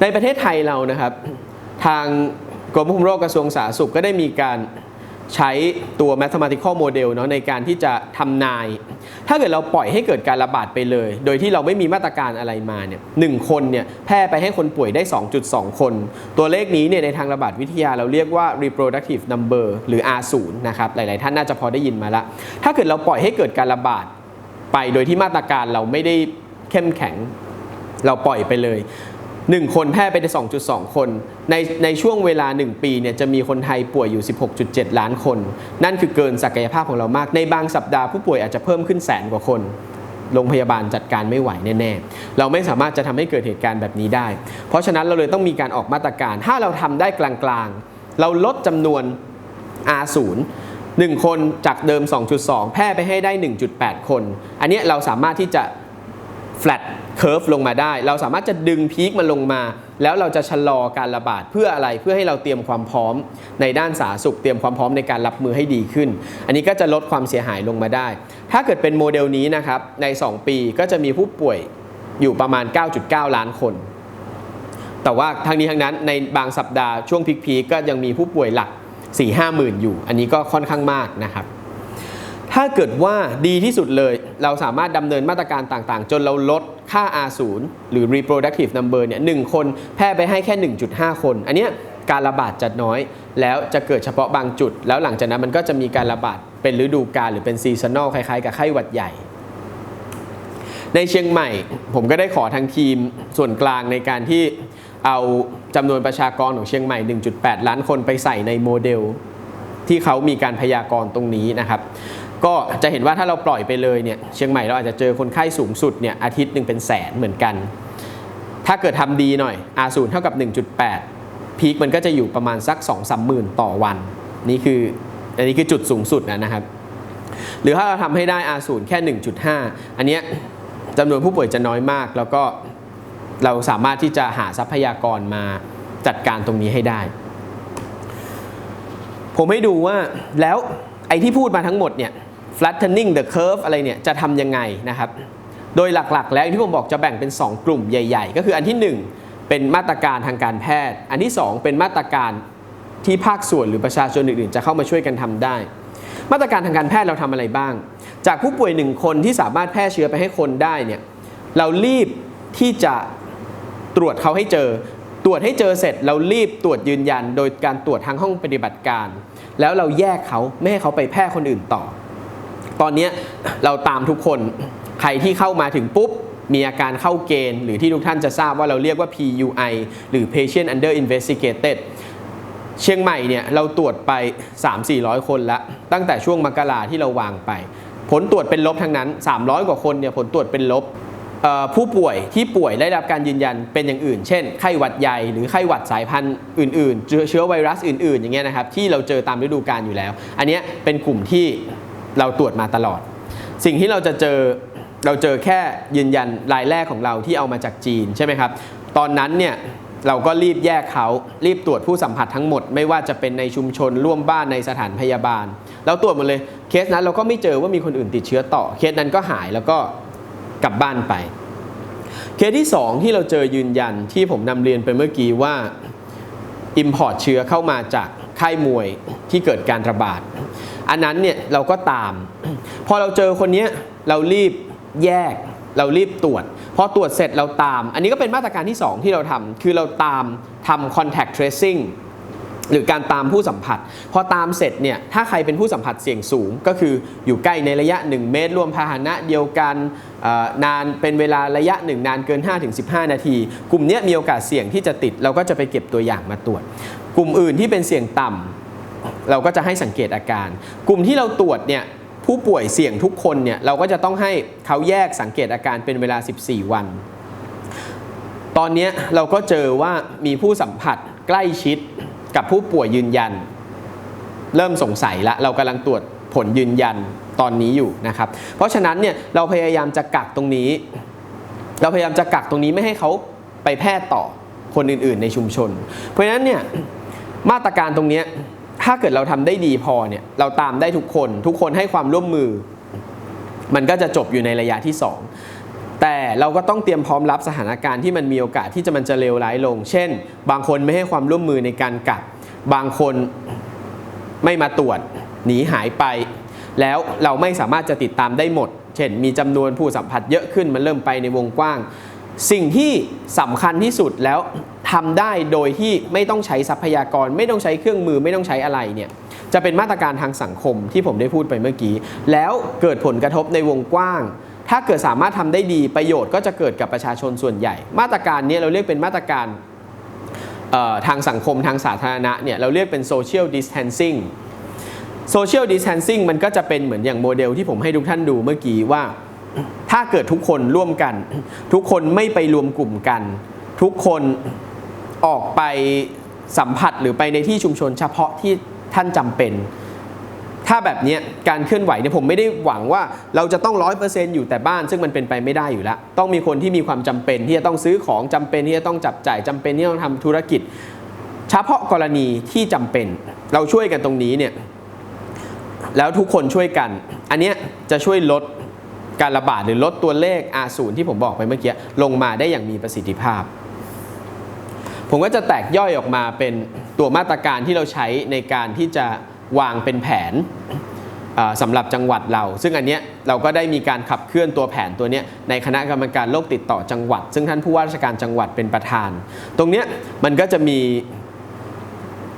ในประเทศไทยเรานะครับ ทางกรมควบคุมโรคกระทรวงสาธารณสุขก็ได้มีการใช้ตัว mathematical model เนาะในการที่จะทำนาย ถ้าเกิดเราปล่อยให้เกิดการระบาดไปเลย โดยที่เราไม่มีมาตรการอะไรมาเนี่ยหนึ่งคนเนี่ยแพร่ไปให้คนป่วยได้ 2.2 คน ตัวเลขนี้เนี่ยในทางระบาดวิทยาเราเรียกว่า reproductive number หรือ R0 นะครับ หลาย ๆ ท่านน่าจะพอได้ยินมาละ ถ้าเกิดเราปล่อยให้เกิดการระบาดไป โดยที่มาตรการเราไม่ได้เข้มแข็ง เราปล่อยไปเลย 1 คนแพร่ไปได้ 2.2 คน ในในช่วงเวลา 1 ปีเนี่ยจะมีคนไทยป่วยอยู่ 16.7 ล้านคน นั่นคือเกินศักยภาพของเรามาก ในบางสัปดาห์ผู้ป่วยอาจจะเพิ่มขึ้นแสนกว่าคนโรงพยาบาลจัดการไม่ไหวแน่ๆ เราไม่สามารถจะทำให้เกิดเหตุการณ์แบบนี้ได้ เพราะฉะนั้นเราเลยต้องมีการออกมาตรการ ถ้าเราทำได้กลางๆ เราลดจำนวน R0 1 คนจากเดิม 2.2 แพร่ไปให้ได้ 1.8 คน อันนี้เราสามารถที่จะ flat curve ลงมาได้ เราสามารถจะดึงพีคมันลงมา แล้วเราจะชะลอการระบาดเพื่ออะไรเพื่อให้เราเตรียมความพร้อม ในด้านสาธารณสุขเตรียมความพร้อมในการรับมือให้ดีขึ้น อันนี้ก็จะลดความเสียหายลงมาได้ ถ้าเกิดเป็นโมเดลนี้นะครับใน 2 ปีก็จะมีผู้ป่วยอยู่ประมาณ 9.9 ล้านคน แต่ว่าทั้งนี้ทั้งนั้นในบางสัปดาห์ช่วงพีคๆก็ยังมีผู้ป่วยหลัก 4 5 หมื่นอยู่ อันนี้ก็ค่อนข้างมากนะครับ ถ้าเกิดว่าดีที่สุดเลย เราสามารถดำเนินมาตรการต่างๆ จนเราลดค่า R0 หรือ reproductive number เนี่ยหนึ่งคนแพร่ไปให้แค่ 1.5 คน อันเนี้ยการระบาดจะน้อย แล้วจะเกิดเฉพาะบางจุด แล้วหลังจากนั้นมันก็จะมีการระบาดเป็นฤดูกาลหรือเป็นซีซันอลคล้ายๆ กับไข้หวัดใหญ่ ในเชียงใหม่ ผมก็ได้ขอทางทีมส่วนกลางในการที่เอาจำนวนประชากรของเชียงใหม่ 1.8 ล้านคนไปใส่ในโมเดล ที่เขามีการพยากรณ์ตรงนี้นะครับ ก็จะเห็นว่าถ้าเราปล่อยไปเลยเนี่ยเชียงใหม่เราอาจจะเจอคนไข้สูงสุดเนี่ยอาทิตย์หนึ่งเป็นแสนเหมือนกัน ถ้าเกิดทำดีหน่อย R0 เท่ากับ 1.8 พีคมันก็จะอยู่ประมาณสัก 2 3หมื่นต่อวัน นี่คืออันนี้คือจุดสูงสุดนะนะครับ หรือถ้าเราทำให้ได้ R0 แค่ 1.5 อันเนี้ยจำนวนผู้ป่วยจะน้อยมาก แล้วก็เราสามารถที่จะหาทรัพยากรมาจัดการตรงนี้ให้ได้ ผมให้ดูว่าแล้ว ไอ้ที่พูดมาทั้งหมดเนี่ย flattening the curve อะไรเนี่ยจะทำยังไงนะครับ โดยหลักๆ แล้วที่ผมบอกจะแบ่งเป็น 2 กลุ่มใหญ่ ๆ ก็คืออันที่ 1 เป็นมาตรการทางการแพทย์ อันที่ 2 เป็นมาตรการที่ภาคส่วนหรือประชาชนอื่นๆ จะเข้ามาช่วยกันทำได้ มาตรการทางการแพทย์เราทำอะไรบ้าง จากผู้ป่วยหนึ่งคนที่สามารถแพร่เชื้อไปให้คนได้เนี่ยเรารีบที่จะตรวจเขาให้เจอ ตรวจให้เจอเสร็จ เรารีบตรวจยืนยัน โดยการตรวจทางห้องปฏิบัติการ แล้วเราแยกเขาไม่ให้เขาไปแพร่คนอื่นต่อ ตอนนี้เราตามทุกคนใครที่เข้ามาถึงปุ๊บมีอาการเข้าเกณฑ์ หรือที่ทุกท่านจะทราบว่าเราเรียกว่า PUI หรือ Patient Under Investigated เชียงใหม่เนี่ยเราตรวจไป 3-400 คนแล้วตั้งแต่ช่วงมกราที่เราวางไป ผลตรวจเป็นลบทั้งนั้น 300 กว่าคนเนี่ยผลตรวจเป็นลบ ผู้ป่วยที่ป่วยได้รับการยืนยันเป็นอย่างอื่น เช่น ไข้หวัดใหญ่หรือไข้หวัดสายพันธุ์อื่นๆ เชื้อไวรัสอื่นๆ อย่างเงี้ยนะครับที่เราเจอตามฤดูกาลอยู่แล้ว อันเนี้ยเป็นกลุ่มที่เราตรวจมาตลอด สิ่งที่เราจะเจอเราเจอแค่ยืนยันรายแรกของเราที่เอามาจากจีนใช่ไหมครับตอนนั้นเนี่ยเราก็รีบแยกเขารีบตรวจผู้สัมผัสทั้งหมด ไม่ว่าจะเป็นในชุมชนร่วมบ้านในสถานพยาบาล เราตรวจหมดเลยเคสนั้นเราก็ไม่เจอว่ามีคนอื่นติดเชื้อต่อเคสนั้นก็หายแล้วก็ กลับบ้านไป เคสที่ 2 ที่เราเจอยืนยันที่ผมนำเรียนไปเมื่อกี้ว่า Import เชื้อเข้ามาจากค่ายมวยที่เกิดการระบาด อันนั้นเนี่ยเราก็ตาม พอเราเจอคนเนี้ยเรารีบแยก เรารีบตรวจพอตรวจเสร็จเราตาม อันนี้ก็เป็นมาตรการที่ 2 ที่เราทำคือเราตามทำ contact tracing หรือการตามผู้สัมผัส พอตามเสร็จเนี่ยถ้าใครเป็นผู้สัมผัสเสี่ยงสูง ก็คืออยู่ใกล้ในระยะ 1 เมตร รวมพาหนะเดียวกัน นานเป็นเวลาระยะ1นานเกิน 5-15 นาที กลุ่มเนี้ยมีโอกาสเสี่ยงที่จะติด เราก็จะไปเก็บตัวอย่างมาตรวจ กลุ่มอื่นที่เป็นเสี่ยงต่ำเราก็จะให้สังเกตอาการ กลุ่มที่เราตรวจเนี่ยผู้ป่วยเสี่ยงทุกคนเนี่ยเราก็จะต้องให้เขาแยกสังเกตอาการเป็นเวลา 14 วัน ตอนนี้เราก็เจอว่ามีผู้สัมผัสใกล้ชิดกับผู้ป่วยยืนยัน เริ่มสงสัยละเรากำลังตรวจผลยืนยัน ตอนนี้อยู่นะครับ เพราะฉะนั้นเนี่ยเราพยายามจะกักตรงนี้ เราพยายามจะกักตรงนี้ไม่ให้เขาไปแพร่ต่อคนอื่นๆ ในชุมชน เพราะฉะนั้นเนี่ยมาตรการตรงนี้ถ้าเกิดเราทำได้ดีพอเนี่ยเราตามได้ทุกคน ทุกคนให้ความร่วมมือ มันก็จะจบอยู่ในระยะที่ 2 แต่เราก็ต้องเตรียมพร้อมรับสถานการณ์ที่มันมีโอกาสที่จะมันจะเลวร้ายลง เช่น บางคนไม่ให้ความร่วมมือในการกักบางคนไม่มาตรวจ หนีหายไป แล้วเราไม่สามารถจะติดตามได้หมด เช่น มีจำนวนผู้สัมผัสเยอะขึ้นมันเริ่มไปในวงกว้าง สิ่งที่สำคัญที่สุดแล้วทำได้โดยที่ไม่ต้องใช้ทรัพยากร ไม่ต้องใช้เครื่องมือไม่ต้องใช้อะไรเนี่ยจะเป็นมาตรการทางสังคมที่ผมได้พูดไปเมื่อกี้ แล้วเกิดผลกระทบในวงกว้าง ถ้าเกิดสามารถทำได้ดีประโยชน์ก็จะเกิดกับประชาชนส่วนใหญ่ มาตรการนี้เราเรียกเป็นมาตรการทางสังคมทางสาธารณะเนี่ยเราเรียกเป็น social distancing social distancing มันก็จะเป็นเหมือนอย่างโมเดลที่ผมให้ทุกท่านดูเมื่อกี้ว่า ถ้าเกิดทุกคนร่วมกัน ทุกคนไม่ไปรวมกลุ่มกัน ทุกคนออกไปสัมผัสหรือไปในที่ชุมชนเฉพาะที่ท่านจำเป็น ถ้าแบบนี้การเคลื่อนไหวเนี่ยผมไม่ได้หวังว่าเราจะต้องร้อยเปอร์เซ็นต์อยู่แต่บ้าน ซึ่งมันเป็นไปไม่ได้อยู่แล้ว ต้องมีคนที่มีความจำเป็นที่จะต้องซื้อของจำเป็นที่จะต้องจับจ่ายจำเป็นที่ต้องทำธุรกิจ เฉพาะกรณีที่จำเป็น เราช่วยกันตรงนี้เนี่ย แล้วทุกคนช่วยกัน อันเนี้ยจะช่วยลดการระบาดหรือลดตัวเลข R0 ที่ผมบอกไปเมื่อกี้ ลงมาได้อย่างมีประสิทธิภาพ ผมก็จะแตกย่อยออกมาเป็นตัวมาตรการที่เราใช้ในการที่จะวางเป็นแผนสำหรับจังหวัดเรา ซึ่งอันเนี้ยเราก็ได้มีการขับเคลื่อนตัวแผนตัวเนี้ยในคณะกรรมการโรคติดต่อจังหวัด ซึ่งท่านผู้ว่าราชการจังหวัดเป็นประธาน ตรงเนี้ยมันก็จะมี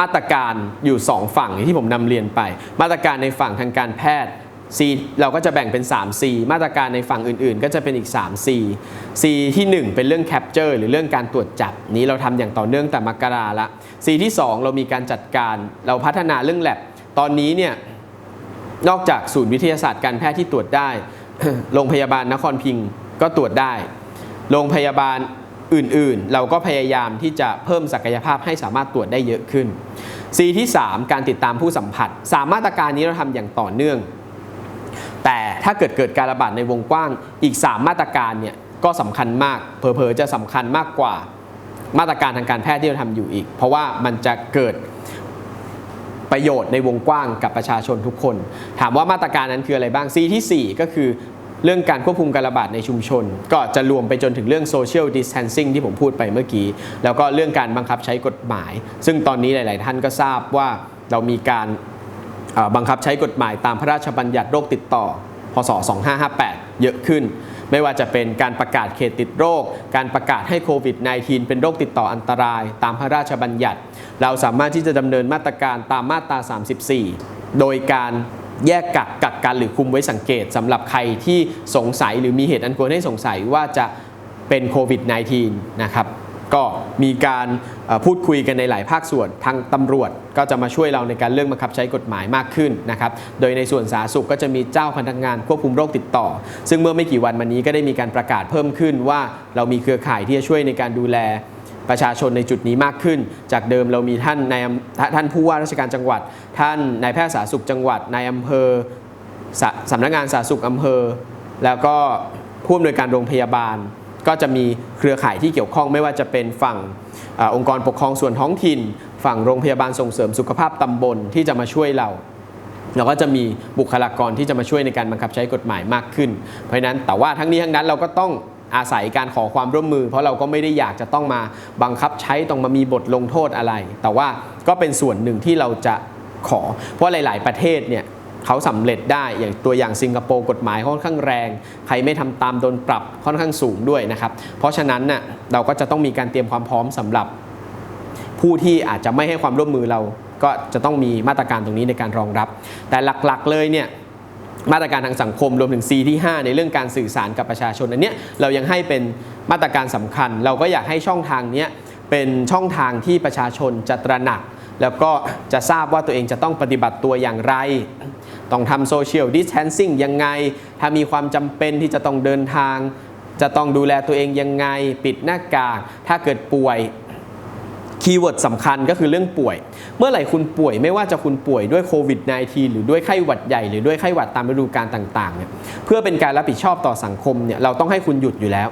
มาตรการอยู่ 2 ฝั่งอย่งที่ผมนำเรียนไป มาตรการในฝั่งทางการแพทย์ C เราก็จะแบ่งเป็น 3 C มาตรการในฝั่งอื่นๆ ก็จะเป็นอีก 3 C C ที่ 1 เป็นเรื่อง capture หรือเรื่องการตรวจจับ นี้เราทำอย่างต่อเนื่องแต่มกราละ C ที่ 2 เรามีการจัดการ เราพัฒนาเรื่อง lab ตอนนี้เนี่ยนอกจากศูนย์วิทยาศาสตร์การแพทย์ที่ตรวจได้ โรงพยาบาลนครพิงก็ตรวจได้ โรงพยาบาล อื่นๆ เราก็พยายามที่จะเพิ่มศักยภาพให้สามารถตรวจได้เยอะขึ้น C ที่ 3 การติดตามผู้สัมผัส สามมาตรการนี้เราทำอย่างต่อเนื่อง แต่ถ้าเกิดเกิดการระบาดในวงกว้างอีก 3 มาตรการเนี่ยก็สำคัญมากเผลอๆจะสำคัญมากกว่ามาตรการทางการแพทย์ที่เราทำอยู่อีก เพราะว่ามันจะเกิดประโยชน์ในวงกว้างกับประชาชนทุกคน ถามว่ามาตรการนั้นคืออะไรบ้าง C ทีสี่4 ก็คือ เรื่องการควบคุมการระบาดในชุมชน ก็จะรวมไปจนถึงเรื่อง social distancing ที่ผมพูดไปเมื่อกี้ แล้วก็เรื่องการบังคับใช้กฎหมาย ซึ่งตอนนี้หลาย ๆ ท่านก็ทราบว่าเรามีการบังคับใช้กฎหมายตามพระราชบัญญัติโรคติดต่อ พศ 2558 เยอะขึ้น ไม่ว่าจะเป็นการประกาศเขตติดโรค การประกาศให้โควิด -19 เป็นโรคติดต่ออันตราย ตามพระราชบัญญัติ เราสามารถที่จะดำเนินมาตรการตามมาตรา 34 โดยการ แยกกักกักกันหรือคุมไว้สังเกตสำหรับใครที่สงสัยหรือมีเหตุอันควรให้สงสัยว่าจะเป็นโควิด -19 นะครับก็มีการพูดคุยกันในหลายภาคส่วนทางตำรวจก็จะมาช่วยเราในการเรื่องบังคับใช้กฎหมายมากขึ้นนะครับโดยในส่วนสาธารณสุขก็จะมีเจ้าพนักงานควบคุมโรคติดต่อ ซึ่งเมื่อไม่กี่วันมานี้ก็ได้มีการประกาศเพิ่มขึ้นว่าเรามีเครือข่ายที่จะช่วยในการดูแล ประชาชนในจุดนี้มากขึ้น จากเดิมเรามีท่านนายท่านผู้ว่าราชการจังหวัด ท่านนายแพทย์สาธารณสุขจังหวัดนายอำเภอสสำนักงานสาธารณสุขอำเภอ แล้วก็ผู้อำนวยการโรงพยาบาล ก็จะมีเครือข่ายที่เกี่ยวข้องไม่ว่าจะเป็นฝั่งอองค์กรปกครองส่วนท้องถิ่น ฝั่งโรงพยาบาลส่งเสริมสุขภาพตำบลที่จะมาช่วยเราเราก็จะมีบุคลากรที่จะมาช่วยในการบังคับใช้กฎหมายมากขึ้น เพราะนั้นแต่ว่าทั้งนี้ทั้งนั้นเราก็ต้อง อาศัยการขอความร่วมมือ เพราะเราก็ไม่ได้อยากจะต้องมาบังคับใช้ต้องมามีบทลงโทษอะไร แต่ว่าก็เป็นส่วนหนึ่งที่เราจะขอ เพราะหลาย ๆ ประเทศเนี่ยเขาสำเร็จได้อย่างตัวอย่างสิงคโปร์กฎหมายค่อนข้างแรง ใครไม่ทำตามโดนปรับค่อนข้างสูงด้วยนะครับ เพราะฉะนั้นน่ะเราก็จะต้องมีการเตรียมความพร้อมสำหรับ ผู้ที่อาจจะไม่ให้ความร่วมมือเราก็จะต้องมีมาตรการตรงนี้ในการรองรับ แต่หลักๆเลยเนี่ย มาตรการทางสังคมรวมถึง C ที่ 5 ในเรื่องการสื่อสารกับประชาชนอันเนี้ยเรายังให้เป็นมาตรการสำคัญ เราก็อยากให้ช่องทางเนี้ยเป็นช่องทางที่ประชาชนจะตระหนัก แล้วก็จะทราบว่าตัวเองจะต้องปฏิบัติตัวอย่างไร ต้องทำโซเชียลดิสแทนซิ่งยังไง ถ้ามีความจำเป็นที่จะต้องเดินทาง จะต้องดูแลตัวเองยังไง ปิดหน้ากากถ้าเกิดป่วย คีย์เวิร์ดสำคัญก็คือเรื่องป่วย เมื่อไหร่คุณป่วยไม่ว่าจะคุณป่วยด้วยโควิด -19 หรือด้วยไข้หวัดใหญ่หรือด้วยไข้หวัดตามฤดูกาลต่างๆเนี่ยเพื่อเป็นการรับผิดชอบต่อสังคมเนี่ยเราต้องให้คุณหยุดอยู่แล้ว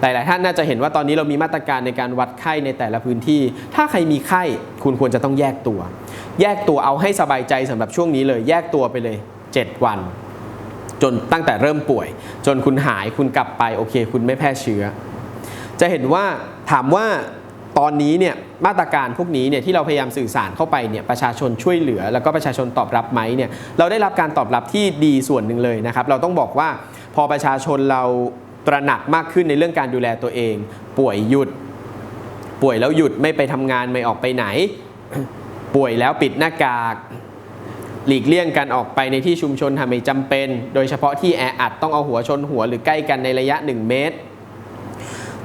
หลาย ๆ ท่านน่าจะเห็นว่าตอนนี้เรามีมาตรการในการวัดไข้ในแต่ละพื้นที่ ถ้าใครมีไข้คุณควรจะต้องแยกตัว แยกตัวเอาให้สบายใจสำหรับช่วงนี้เลย แยกตัวไปเลย 7 วัน จนตั้งแต่เริ่มป่วย จนคุณหายคุณกลับไปโอเค คุณไม่แพร่เชื้อ จะเห็นว่าถามว่า ตอนนี้เนี่ยมาตรการพวกนี้เนี่ยที่เราพยายามสื่อสารเข้าไปเนี่ยประชาชนช่วยเหลือ แล้วก็ประชาชนตอบรับไหมเนี่ยเราได้รับการตอบรับที่ดีส่วนหนึ่งเลยนะครับ เราต้องบอกว่าพอประชาชนเราตระหนักมากขึ้นในเรื่องการดูแลตัวเอง ป่วยหยุด ป่วยแล้วหยุดไม่ไปทำงานไม่ออกไปไหน ป่วยแล้วปิดหน้ากากหลีกเลี่ยงการออกไปในที่ชุมชนทำให้จำเป็น โดยเฉพาะที่แออัดต้องเอาหัวชนหัวหรือใกล้กันในระยะ 1 เมตร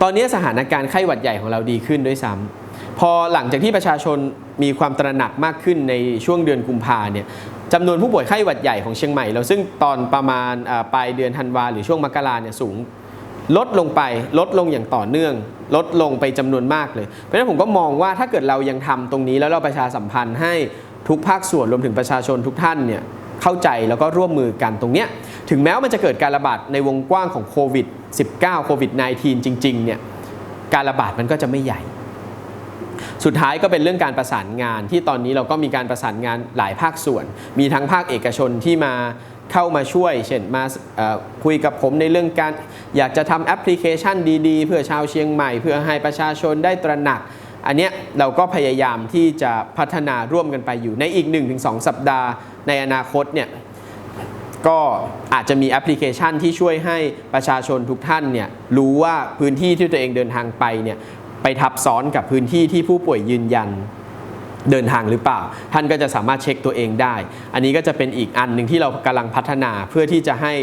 ตอนนี้สถานการณ์ไข้หวัดใหญ่ของเราดีขึ้นด้วยซ้ำพอหลังจากที่ประชาชนมีความตระหนักมากขึ้นในช่วงเดือนกุมภาเนี่ยจำนวนผู้ป่วยไข้หวัดใหญ่ของเชียงใหม่เราซึ่งตอนประมาณปลายเดือนธันวาหรือช่วงมกราเนี่ยสูงลดลงไปลดลงอย่างต่อเนื่อง ลดลงไปจำนวนมากเลย เพราะฉะนั้นผมก็มองว่าถ้าเกิดเรายังทำตรงนี้แล้วเราประชาสัมพันธ์ให้ทุกภาคส่วนรวมถึงประชาชนทุกท่านเนี่ยเข้าใจแล้วก็ร่วมมือกันตรงเนี้ยถึงแม้ว่ามันจะเกิดการระบาดในวงกว้างของโควิด -19 โควิด -19 จริงๆเนี่ยการระบาดมันก็จะไม่ใหญ่ สุดท้ายก็เป็นเรื่องการประสานงานที่ตอนนี้เราก็มีการประสานงานหลายภาคส่วน มีทั้งภาคเอกชนที่มาเข้ามาช่วย เช่นมาคุยกับผมในเรื่องการ อยากจะทำแอปพลิเคชันดี ๆ เพื่อชาวเชียงใหม่ เพื่อให้ประชาชนได้ตระหนัก อันเนี้ยเราก็พยายามที่จะพัฒนาร่วมกันไปอยู่ในอีก 1-2 สัปดาห์ในอนาคตเนี่ย ก็อาจจะมีแอปพลิเคชันที่ช่วยให้ประชาชนทุกท่านเนี่ยรู้ว่าพื้นที่ที่ตัวเองเดินทางไปเนี่ยไปทับซ้อนกับพื้นที่ที่ผู้ป่วยยืนยันเดินทางหรือเปล่า ท่านก็จะสามารถเช็คตัวเองได้ อันนี้ก็จะเป็นอีกอันหนึ่งที่เรากำลังพัฒนาเพื่อที่จะให้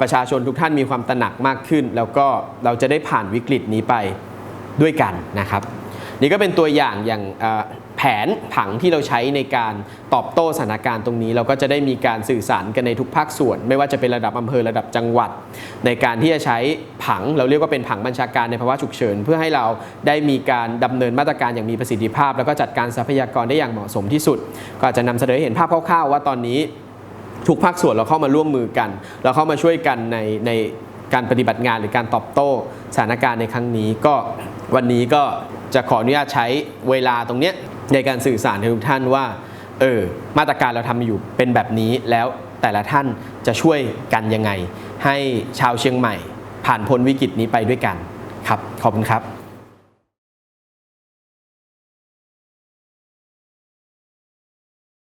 ประชาชนทุกท่านมีความตระหนักมากขึ้น แล้วก็เราจะได้ผ่านวิกฤตนี้ไปด้วยกันนะครับ นี่ก็เป็นตัวอย่างอย่างแผนผังที่เราใช้ในการตอบโต้สถานการณ์ตรงนี้ เราก็จะได้มีการสื่อสารกันในทุกภาคส่วน ไม่ว่าจะเป็นระดับอำเภอระดับจังหวัด ในการที่จะใช้ผังเราเรียกว่าเป็นผังบัญชาการในภาวะฉุกเฉิน เพื่อให้เราได้มีการดำเนินมาตรการอย่างมีประสิทธิภาพ แล้วก็จัดการทรัพยากรได้อย่างเหมาะสมที่สุด ก็อาจจะนำเสนอเห็นภาพคร่าวๆ ว่าตอนนี้ทุกภาคส่วนเราเข้ามาร่วมมือกัน เราเข้ามาช่วยกันในในการปฏิบัติงานหรือการตอบโต้สถานการณ์ในครั้งนี้ก็วันนี้ก็ จะขออนุญาตใช้เวลาตรงเนี้ยในการสื่อสารให้ทุกท่านว่าเออมาตรการเราทำอยู่เป็นแบบนี้แล้วแต่ละท่านจะช่วยกันยังไง ให้ชาวเชียงใหม่ ผ่านพ้นวิกฤตนี้ไปด้วยกันครับ ขอบคุณครับ